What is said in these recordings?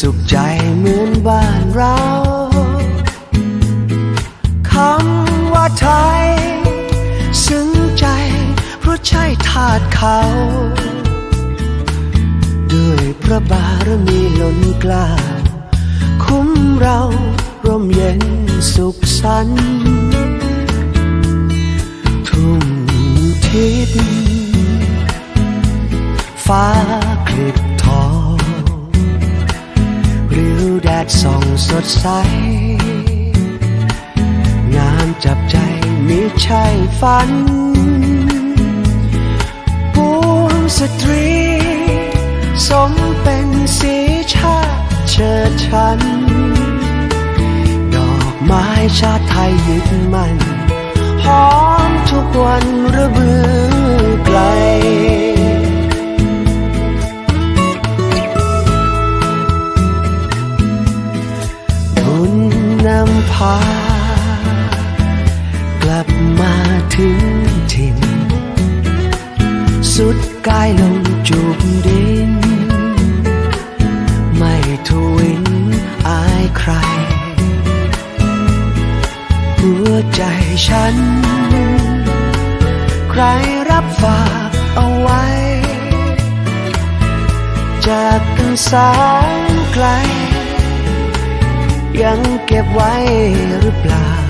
สุขใจเหมือนบ้านเราคำว่าไทย ซึ้งใจ เพราะใช่ทาสเขา ด้วยพระบารมีล้นกล้า คุ้มเราร่มเย็นสุขสันต์ทุ่งทิศฟ้าคลิบ ดส่องสดใส งามจับใจมิใช่ฝันปวงสตรี สมเป็นสีชาติเชิดชัน ดอกไม้ชาติไทยยึดมัน หอมทุกวันระเบือา กลับมาถึงถิ่น สุดกายลงจูบดิน ไม่ทวินอายใคร หัวใจฉัน ใครรับฝากเอาไว้ จากกันแสนไกล ยังเก็บไว้หรือเปล่า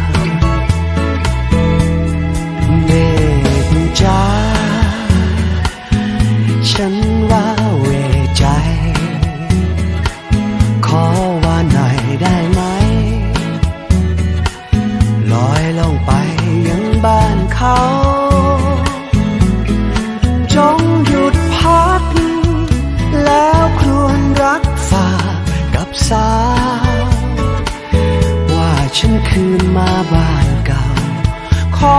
คืนมาบ้านเก่า ขอ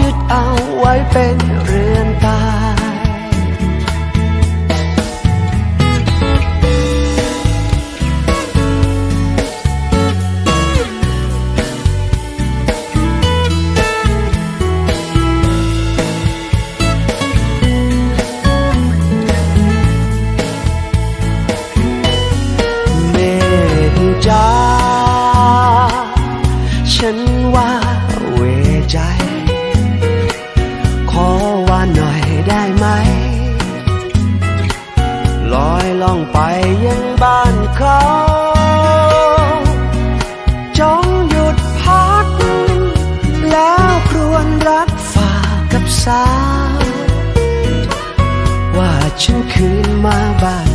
ยึดเอาไว้เป็นเรื ฉันคืนมาบ้าน